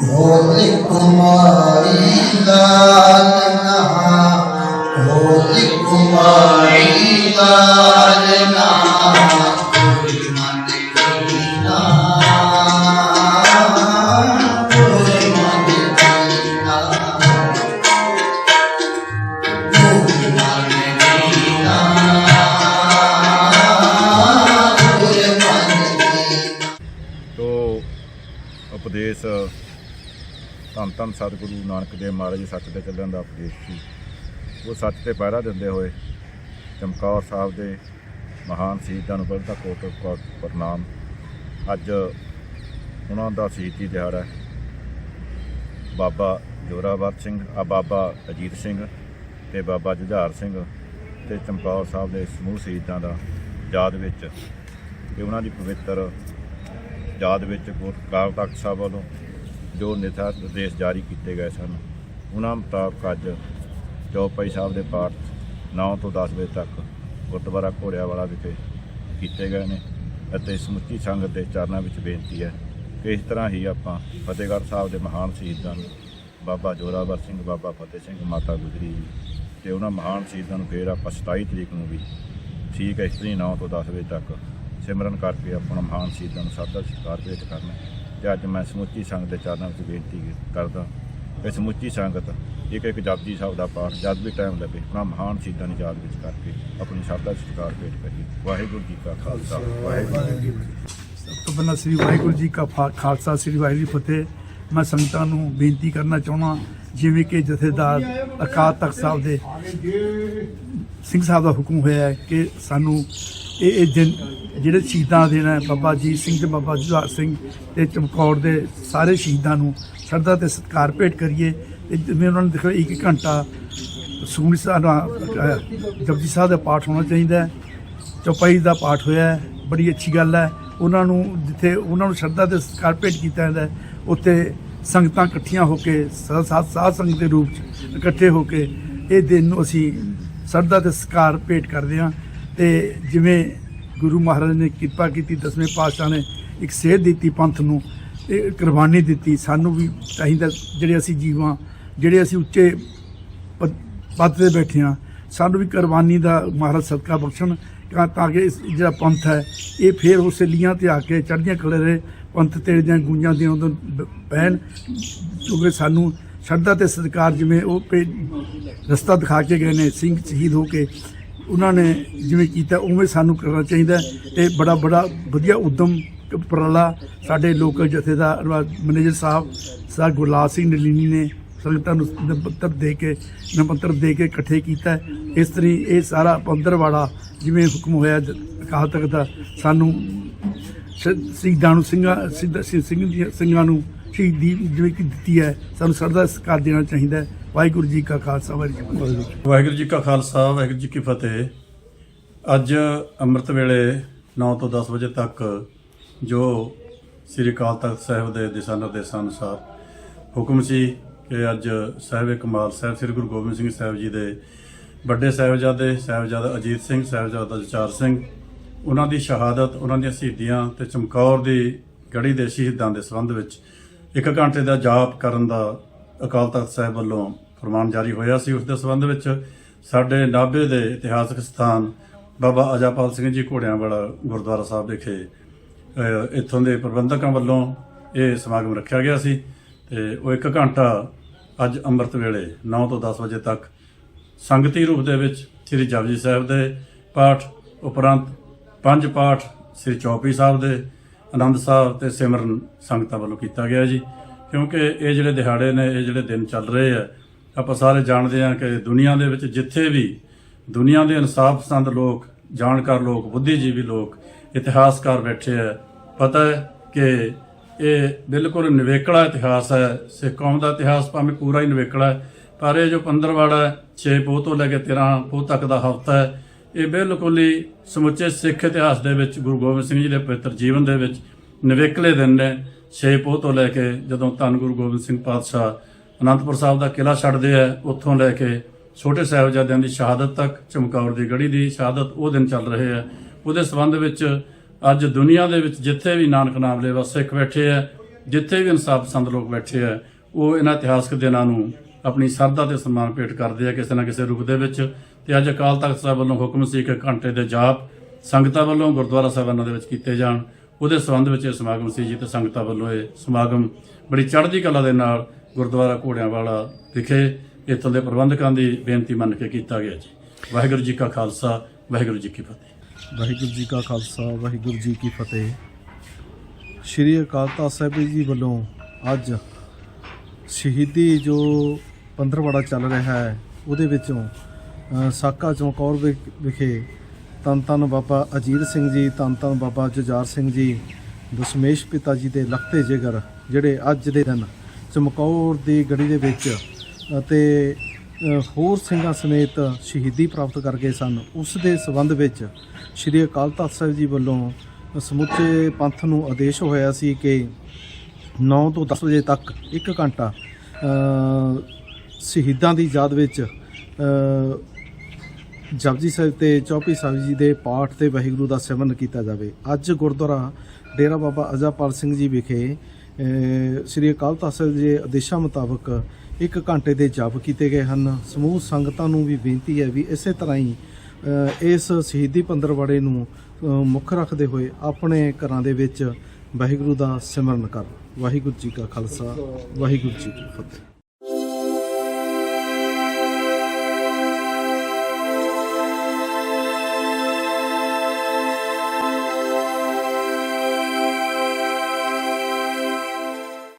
موطئ ما إلا ਧੰਨ ਧੰਨ ਸਤਿਗੁਰੂ ਨਾਨਕ ਦੇਵ ਮਹਾਰਾਜ ਜੀ ਸੱਚ ਦੇ ਚੱਲਣ ਦਾ ਉਪਦੇਸ਼ ਸੀ। ਉਹ ਸੱਚ ਤੇ ਪਹਿਰਾ ਦਿੰਦੇ ਹੋਏ ਚਮਕੌਰ ਸਾਹਿਬ ਦੇ ਮਹਾਨ ਸ਼ਹੀਦਾਂ ਨੂੰ ਬਲਦਾ ਕੋਟ ਕੋਟ ਪ੍ਰਣਾਮ। ਅੱਜ ਉਹਨਾਂ ਦਾ ਸ਼ਹੀਦੀ ਦਿਹਾੜਾ ਹੈ। ਬਾਬਾ ਜੋਰਾਵਰ ਸਿੰਘ, ਆ ਬਾਬਾ ਅਜੀਤ ਸਿੰਘ ਤੇ ਬਾਬਾ ਜੁਝਾਰ ਸਿੰਘ ਤੇ ਚਮਕੌਰ ਸਾਹਿਬ ਦੇ ਸਮੂਹ ਸ਼ਹੀਦਾਂ ਦਾ ਯਾਦ ਵਿੱਚ ਇਹ ਉਹਨਾਂ ਦੀ ਪਵਿੱਤਰ ਯਾਦ ਵਿੱਚ ਗੁਰ ਅਕਾਲ ਤਖਤ ਸਾਹਿਬ ਵੱਲੋਂ ਜੋ ਨਿਥਾ ਨਿਰਦੇਸ਼ ਜਾਰੀ ਕੀਤੇ ਗਏ ਸਨ, ਉਹਨਾਂ ਮੁਤਾਬਕ ਅੱਜ ਚੌਪਾਈ ਸਾਹਿਬ ਦੇ ਪਾਠ 9 ਤੋਂ 10 ਵਜੇ ਤੱਕ ਗੁਰਦੁਆਰਾ ਘੋੜਿਆਵਾਲਾ ਵਿਖੇ ਕੀਤੇ ਗਏ ਨੇ ਅਤੇ ਸਮੁੱਚੀ ਸੰਗਤ ਦੇ ਚਰਨਾਂ ਵਿੱਚ ਬੇਨਤੀ ਹੈ ਕਿ ਇਸ ਤਰ੍ਹਾਂ ਹੀ ਆਪਾਂ ਫਤਿਹਗੜ੍ਹ ਸਾਹਿਬ ਦੇ ਮਹਾਨ ਸ਼ਹੀਦਾਂ ਨੂੰ, ਬਾਬਾ ਜੋਰਾਵਰ ਸਿੰਘ, ਬਾਬਾ ਫਤਿਹ ਸਿੰਘ ਮਾਤਾ ਗੁਜਰੀ ਜੀ ਤੇ ਉਹਨਾਂ ਮਹਾਨ ਸ਼ਹੀਦਾਂ ਨੂੰ ਫੇਰ ਆਪਾਂ 27 ਤਰੀਕ ਨੂੰ ਵੀ ਠੀਕ ਹੈ, ਇਸ ਤਰ੍ਹਾਂ ਹੀ 9 ਤੋਂ 10 ਵਜੇ ਤੱਕ ਸਿਮਰਨ ਕਰਕੇ ਆਪਣਾ ਮਹਾਨ ਸ਼ਹੀਦਾਂ ਨੂੰ ਸਾਦਾ ਸਤਿਕਾਰ ਭੇਟ ਕਰਨਾ ਤੇ ਅੱਜ ਮੈਂ ਸਮੁੱਚੀ ਸੰਗਤ ਦੇ ਚਰਨਾਂ ਵਿੱਚ ਬੇਨਤੀ ਕਰਦਾ ਕਿ ਸਮੁੱਚੀ ਸੰਗਤ, ਇੱਕ ਇੱਕ ਜਪਜੀ ਸਾਹਿਬ ਦਾ ਪਾਠ ਜਦ ਵੀ ਟਾਈਮ ਲੱਗੇ, ਆਪਣਾ ਮਹਾਨ ਸ਼ਹੀਦਾਂ ਦੀ ਯਾਦ ਵਿੱਚ ਕਰਕੇ, ਆਪਣੀ ਸਾਦਾ ਸਤਿਕਾਰ ਭੇਟ ਕਰੀਏ। ਵਾਹਿਗੁਰੂ ਜੀ ਕਾ ਖਾਲਸਾ। ਵਾਹਿਗੁਰੂ ਜੀ ਸਭ ਤੋਂ ਪਹਿਲਾਂ ਸ੍ਰੀ ਵਾਹਿਗੁਰੂ ਜੀ ਕਾ ਫਾ- ਖਾਲਸਾ, ਸ੍ਰੀ ਵਾਹਿਗੁਰੂ ਜੀ ਫਤਿਹ। ਮੈਂ ਸੰਗਤਾਂ ਨੂੰ ਬੇਨਤੀ ਕਰਨਾ ਚਾਹੁੰਦਾ, ਜਿਵੇਂ ਕਿ ਜਥੇਦਾਰ ਅਕਾਲ ਤਖਤ ਸਾਹਿਬ ਦੇ ਸਿੰਘ ਸਾਹਿਬ ਦਾ ਹੁਕਮ ਹੋਇਆ ਹੈ ਕਿ ਸਾਨੂੰ ਇਹ ਇਹ ਦਿਨ ਜਿਹੜੇ ਸ਼ਹੀਦਾਂ ਦੇ ਨੇ, ਬਾਬਾ ਅਜੀਤ ਸਿੰਘ ਤੇ ਬਾਬਾ ਜੁਝਾਰ ਸਿੰਘ ਤੇ ਚਮਕੌਰ ਦੇ ਸਾਰੇ ਸ਼ਹੀਦਾਂ ਨੂੰ ਸ਼ਰਧਾ ਤੇ ਸਤਿਕਾਰ ਭੇਟ ਕਰੀਏ। ਤੇ ਜਿਵੇਂ ਉਹਨਾਂ ਨੂੰ ਦੇਖੋ ਇੱਕ ਘੰਟਾ ਸੂਨੀ ਸਾਹਿਬ ਜਪਜੀ ਸਾਹਿਬ ਦਾ ਪਾਠ ਹੋਣਾ ਚਾਹੀਦਾ ਹੈ। ਚੌਪਾਈ ਦਾ ਪਾਠ ਹੋਇਆ ਹੈ, ਬੜੀ ਅੱਛੀ ਗੱਲ ਹੈ। ਉਹਨਾਂ ਨੂੰ ਜਿੱਥੇ ਉਹਨਾਂ ਨੂੰ ਸ਼ਰਧਾ ਤੇ ਸਤਿਕਾਰ ਭੇਟ ਕੀਤਾ ਜਾਂਦਾ ਉੱਥੇ ਸੰਗਤਾਂ ਇਕੱਠੀਆਂ ਹੋ ਕੇ ਸਾਧ ਸਾਧ ਸੰਗਤ ਦੇ ਰੂਪ 'ਚ ਇਕੱਠੇ ਹੋ ਕੇ ਇਹ ਦਿਨ ਨੂੰ ਅਸੀਂ ਸ਼ਰਧਾ ਤੇ ਸਤਿਕਾਰ ਭੇਟ ਕਰਦੇ ਹਾਂ। ਤੇ ਜਿਵੇਂ ਗੁਰੂ ਮਹਾਰਾਜ ਨੇ ਕਿਰਪਾ ਕੀਤੀ, ਦਸਵੇਂ ਪਾਤਸ਼ਾਹ ਨੇ ਇੱਕ ਸੇਧ ਦਿੱਤੀ ਪੰਥ ਨੂੰ, ਇਹ ਕੁਰਬਾਨੀ ਦਿੱਤੀ। ਸਾਨੂੰ ਵੀ ਚਾਹੀਦਾ ਜਿਹੜੇ ਅਸੀਂ ਜੀਵਾਂ, ਜਿਹੜੇ ਅਸੀਂ ਉੱਚੇ ਪ- ਪਦ ਤੇ ਬੈਠੇ ਹਾਂ, ਸਾਨੂੰ ਵੀ ਕੁਰਬਾਨੀ ਦਾ ਮਹਾਰਾਜ ਸਦਕਾ ਬਖਸ਼ਣ ਤਾਂ ਕਿ ਜਿਹੜਾ ਪੰਥ ਹੈ, ਇਹ ਫੇਰ ਉਸੇ ਲੀਆਂ ਤੇ ਆ ਕੇ ਚੜ੍ਹਦੀਆਂ ਖੜੇ ਰਹੇ ਪੰਥ ਤੇ ਦੀਆਂ ਗੂੰਜਾਂ ਦੀਆਂ ਉਦੋਂ ਬ- ਕਿਉਂਕਿ ਸਾਨੂੰ ਸ਼ਰਧਾ ਤੇ ਸਤਿਕਾਰ ਜਿਵੇਂ ਉਹ ਪੇ, ਰਸਤਾ ਦਿਖਾ ਕੇ ਗਏ ਨੇ, ਸਿੰਘ ਸ਼ਹੀਦ ਹੋ ਕੇ ਉਹਨਾਂ ਨੇ ਜਿਵੇਂ ਕੀਤਾ, ਉਵੇਂ ਸਾਨੂੰ ਕਰਨਾ ਚਾਹੀਦਾ ਹੈ ਤੇ ਬੜਾ ਬੜਾ ਵਧੀਆ ਉਦਮ ਉਪਰਾਲਾ ਸਾਡੇ ਲੋਕਲ ਜਥੇਦਾਰ ਮੈਨੇਜਰ ਸਾਹਿਬ, ਸਰ ਗੁਰਲਾਲ ਸਿੰਘ ਨਲੀਨੀ ਨੇ ਸੰਗਤਾਂ ਨੂੰ ਨੰਬਰ ਦੇ ਕੇ ਨੰਬਰ ਦੇ ਕੇ ਇਕੱਠੇ ਕੀਤਾ ਇਸ ਤਰੀ ਇਹ ਸਾਰਾ ਪੰਦਰਵਾੜਾ ਜਿਵੇਂ ਹੁਕਮ ਹੋਇਆ ਅਕਾਲ ਤਖਤ ਦਾ, ਸਾਨੂੰ ਸ਼- ਸ਼ਹੀਦਾਂ ਨੂੰ ਸਿੰਘਾਂ ਸਿੱਧ- ਸਿੰਘ ਦੀਆਂ- ਸਿੰਘਾਂ ਨੂੰ ਸ਼ਹੀਦੀ ਜਿਵੇਂ ਕਿ ਦਿੱਤੀ ਹੈ, ਸਾਨੂੰ ਸਰਦਾ ਸਤਿਕਾਰ ਦੇਣਾ ਚਾਹੀਦਾ ਹੈ। ਵਾਹਿਗੁਰੂ ਜੀ ਕਾ ਖਾਲਸਾ, ਵਾਹਿਗੁਰੂ ਜੀ ਵਾਹਿਗੁਰੂ ਜੀ ਕਾ ਖਾਲਸਾ, ਵਾਹਿਗੁਰੂ ਜੀ ਕੀ ਫਤਿਹ। ਅੱਜ ਅੰਮ੍ਰਿਤ ਵੇਲੇ 9 ਤੋਂ 10 ਵਜੇ ਤੱਕ ਜੋ ਸ੍ਰੀ ਅਕਾਲ ਤਖਤ ਸਾਹਿਬ ਦੇ ਦਿਸ਼ਾ ਨਿਰਦੇਸ਼ਾਂ ਅਨੁਸਾਰ ਹੁਕਮ ਸੀ ਕਿ ਅੱਜ ਸਾਹਿਬ ਕਮਾਲ ਸਾਹਿਬ, ਸ੍ਰੀ ਗੁਰੂ ਗੋਬਿੰਦ ਸਿੰਘ ਸਾਹਿਬ ਜੀ ਦੇ ਵੱਡੇ ਸਾਹਿਬਜ਼ਾਦੇ, ਸਾਹਿਬਜ਼ਾਦਾ ਅਜੀਤ ਸਿੰਘ, ਸਾਹਿਬਜ਼ਾਦਾ ਜਚਾਰ ਸਿੰਘ, ਉਹਨਾਂ ਦੀ ਸ਼ਹਾਦਤ, ਉਹਨਾਂ ਦੀਆਂ ਸ਼ਹੀਦੀਆਂ ਤੇ ਚਮਕੌਰ ਦੀ ਗੜੀ ਦੇ ਸ਼ਹੀਦਾਂ ਦੇ ਸੰਬੰਧ ਵਿੱਚ ਇੱਕ ਘੰਟੇ ਦਾ ਜਾਪ ਕਰਨ ਦਾ ਅਕਾਲ ਤਖਤ ਸਾਹਿਬ ਵੱਲੋਂ ਫਰਮਾਨ ਜਾਰੀ ਹੋਇਆ ਸੀ। ਉਸ ਦੇ ਸੰਬੰਧ ਵਿੱਚ ਸਾਡੇ ਨਾਭੇ ਦੇ ਇਤਿਹਾਸਕ ਸਥਾਨ ਬਾਬਾ ਅਜਾਪਾਲ ਸਿੰਘ ਜੀ ਘੋੜਿਆਂ ਵਾਲਾ ਗੁਰਦੁਆਰਾ ਸਾਹਿਬ ਵਿਖੇ ਇੱਥੋਂ ਦੇ ਪ੍ਰਬੰਧਕਾਂ ਵੱਲੋਂ ਇਹ ਸਮਾਗਮ ਰੱਖਿਆ ਗਿਆ ਸੀ ਤੇ ਉਹ ਇੱਕ ਘੰਟਾ ਅੱਜ ਅੰਮ੍ਰਿਤ ਵੇਲੇ 9 ਤੋਂ 10 ਵਜੇ ਤੱਕ ਸੰਗਤੀ ਰੂਪ ਦੇ ਵਿੱਚ ਸ੍ਰੀ ਜਪਜੀ ਸਾਹਿਬ ਦੇ ਪਾਠ ਉਪਰੰਤ ਪੰਜ ਪਾਠ ਸ੍ਰੀ ਚੌਪੀ ਸਾਹਿਬ ਦੇ ਆਨੰਦ ਸਾਹਿਬ ਤੇ ਸਿਮਰਨ ਸੰਗਤਾਂ ਵੱਲੋਂ ਕੀਤਾ ਗਿਆ ਜੀ, ਕਿਉਂਕਿ ਇਹ ਜਿਹੜੇ ਦਿਹਾੜੇ ਨੇ, ਇਹ ਜਿਹੜੇ ਦਿਨ ਚੱਲ ਰਹੇ ਆ, ਆਪਾਂ ਸਾਰੇ ਜਾਣਦੇ ਹਾਂ ਕਿ ਦੁਨੀਆ ਦੇ ਵਿੱਚ ਜਿੱਥੇ ਵੀ ਦੁਨੀਆ ਦੇ ਇਨਸਾਫ ਪਸੰਦ ਲੋਕ, ਜਾਣਕਾਰ ਲੋਕ, ਬੁੱਧੀਜੀਵੀ ਲੋਕ ਇਤਿਹਾਸਕਾਰ ਬੈਠੇ ਆ, ਪਤਾ ਹੈ ਕਿ ਇਹ ਬਿਲਕੁਲ ਨਿਵੇਕਲਾ ਇਤਿਹਾਸ ਹੈ, ਸਿੱਖ ਕੌਮ ਦਾ ਇਤਿਹਾਸ ਭਾਵੇਂ ਪੂਰਾ ਹੀ ਨਿਵੇਕਲਾ ਹੈ, ਪਰ ਇਹ ਜੋ ਪੰਦਰਵਾੜਾ ਹੈ 6 ਪੋਹ ਤੋਂ ਲੈ ਕੇ 13 ਪੋਹ ਤੱਕ ਦਾ ਹਫ਼ਤਾ ਹੈ ਇਹ ਬਿਲਕੁਲ ਹੀ ਸਮੁੱਚੇ ਸਿੱਖ ਇਤਿਹਾਸ ਦੇ ਵਿੱਚ ਗੁਰੂ ਗੋਬਿੰਦ ਸਿੰਘ ਜੀ ਦੇ ਪਵਿੱਤਰ ਜੀਵਨ ਦੇ ਵਿੱਚ ਨਿਵੇਕਲੇ ਦਿਨ ਨੇ ਛੇ ਪੋਹ ਤੋਂ ਲੈ ਕੇ ਜਦੋਂ ਧੰਨ ਗੁਰੂ ਗੋਬਿੰਦ ਸਿੰਘ ਪਾਤਸ਼ਾਹ ਅਨੰਦਪੁਰ ਸਾਹਿਬ ਦਾ ਕਿਲਾ ਛੱਡਦੇ ਆ, ਉੱਥੋਂ ਲੈ ਕੇ ਛੋਟੇ ਸਾਹਿਬਜ਼ਾਦਿਆਂ ਦੀ ਸ਼ਹਾਦਤ ਤੱਕ ਚਮਕੌਰ ਦੀ ਗੜੀ ਦੀ ਸ਼ਹਾਦਤ ਉਹ ਦਿਨ ਚੱਲ ਰਹੇ ਆ। ਉਹਦੇ ਸਬੰਧ ਵਿੱਚ ਅੱਜ ਦੁਨੀਆ ਦੇ ਵਿੱਚ ਜਿੱਥੇ ਵੀ ਨਾਨਕ ਨਾਮ ਲੈਵਾ ਸਿੱਖ ਬੈਠੇ ਆ, ਜਿੱਥੇ ਵੀ ਇਨਸਾਫ ਪਸੰਦ ਲੋਕ ਬੈਠੇ ਆ, ਉਹ ਇਹਨਾਂ ਇਤਿਹਾਸਕ ਦਿਨਾਂ ਨੂੰ ਆਪਣੀ ਸਰਦਾ ਤੇ ਸਨਮਾਨ ਭੇਟ ਕਰਦੇ ਆ ਕਿਸੇ ਨਾ ਕਿਸੇ ਰੂਪ ਦੇ ਵਿੱਚ। ਤੇ ਅੱਜ ਅਕਾਲ ਤਖਤ ਸਾਹਿਬ ਵੱਲੋਂ ਹੁਕਮ ਸੀ ਕਿ ਘੰਟੇ ਦੇ ਜਾਪ ਸੰਗਤਾਂ ਵੱਲੋਂ ਗੁਰਦੁਆਰਾ ਸਾਹਿਬਾਨਾਂ ਦੇ ਵਿੱਚ ਕੀਤੇ ਜਾਣ। ਉਹਦੇ ਸੰਬੰਧ ਵਿੱਚ ਇਹ ਸਮਾਗਮ ਸੀ ਜੀ ਤੇ ਸੰਗਤਾਂ ਵੱਲੋਂ ਇਹ ਸਮਾਗਮ ਬੜੀ ਚੜ੍ਹਦੀ ਕਲਾ ਦੇ ਨਾਲ ਗੁਰਦੁਆਰਾ ਘੋੜਿਆਂ ਵਾਲਾ ਵਿਖੇ ਇੱਥੋਂ ਦੇ ਪ੍ਰਬੰਧਕਾਂ ਦੀ ਬੇਨਤੀ ਮੰਨ ਕੇ ਕੀਤਾ ਗਿਆ ਜੀ। ਵਾਹਿਗੁਰੂ ਜੀ ਕਾ ਖਾਲਸਾ, ਵਾਹਿਗੁਰੂ ਜੀ ਕੀ ਫਤਿਹ। ਵਾਹਿਗੁਰੂ ਜੀ ਕਾ ਖਾਲਸਾ, ਵਾਹਿਗੁਰੂ ਜੀ ਕੀ ਫਤਿਹ। ਸ਼੍ਰੀ ਅਕਾਲ ਤਖਤ ਸਾਹਿਬ ਜੀ ਵੱਲੋਂ ਅੱਜ ਸ਼ਹੀਦੀ ਜੋ ਪੰਦਰਵਾੜਾ ਚੱਲ ਰਿਹਾ ਹੈ। ਉਹਦੇ ਵਿੱਚੋਂ ਸਾਕਾ ਚਮਕੌਰ ਵਿਖ- ਵਿਖੇ ਤਨ ਤਨ ਬਾਬਾ ਅਜੀਤ ਸਿੰਘ ਜੀ, ਤਨ ਤਨ ਬਾਬਾ ਜੁਝਾਰ ਸਿੰਘ ਜੀ, ਦਸ਼ਮੇਸ਼ ਪਿਤਾ ਜੀ ਦੇ ਲਖਤੇ ਜਿਗਰ, ਜਿਹੜੇ ਅੱਜ ਦੇ ਦਿਨ ਚਮਕੌਰ ਦੀ ਗੜੀ ਦੇ ਵਿੱਚ ਅਤੇ ਹੋਰ ਸਿੰਘਾਂ ਸਮੇਤ ਸ਼ਹੀਦੀ ਪ੍ਰਾਪਤ ਕਰ ਗਏ ਸਨ। ਉਸ ਦੇ ਸਬੰਧ ਵਿੱਚ ਸ੍ਰੀ ਅਕਾਲ ਤਖਤ ਸਾਹਿਬ ਜੀ ਵੱਲੋਂ ਸਮੁੱਚੇ ਪੰਥ ਨੂੰ ਆਦੇਸ਼ ਹੋਇਆ ਸੀ ਕਿ 9 ਤੋਂ 10 ਵਜੇ ਤੱਕ 1 ਘੰਟਾ ਸ਼ਹੀਦਾਂ ਦੀ ਯਾਦ ਵਿੱਚ ਅ, ਜਪਜੀ ਸਾਹਿਬ ਤੇ ਚੌਪੀ ਸਾਹਿਬ ਜੀ ਦੇ ਪਾਠ ਤੇ ਵਾਹਿਗੁਰੂ ਦਾ ਸਿਮਰਨ ਕੀਤਾ ਜਾਵੇ। ਅੱਜ ਗੁਰਦੁਆਰਾ ਡੇਰਾ ਬਾਬਾ ਅਜਾਪਾਲ ਸਿੰਘ ਜੀ ਵਿਖੇ ਸ੍ਰੀ ਅਕਾਲ ਤਖਤ ਸਾਹਿਬ ਜੀ ਦੇ ਆਦੇਸ਼ਾਂ ਮੁਤਾਬਕ 1 ਘੰਟੇ ਦੇ ਜਪ ਕੀਤੇ ਗਏ ਹਨ। ਸਮੂਹ ਸੰਗਤਾਂ ਨੂੰ ਵੀ ਬੇਨਤੀ ਹੈ ਵੀ ਇਸੇ ਤਰ੍ਹਾਂ ਹੀ ਇਸ ਸ਼ਹੀਦੀ ਪੰਦਰਵਾੜੇ ਨੂੰ ਮੁੱਖ ਰੱਖਦੇ ਹੋਏ ਆਪਣੇ ਘਰਾਂ ਦੇ ਵਿੱਚ ਵਾਹਿਗੁਰੂ ਦਾ ਸਿਮਰਨ ਕਰ। ਵਾਹਿਗੁਰੂ ਜੀ ਕਾ ਖਾਲਸਾ ਵਾਹਿਗੁਰੂ ਜੀ ਕੀ ਫਤਿਹ।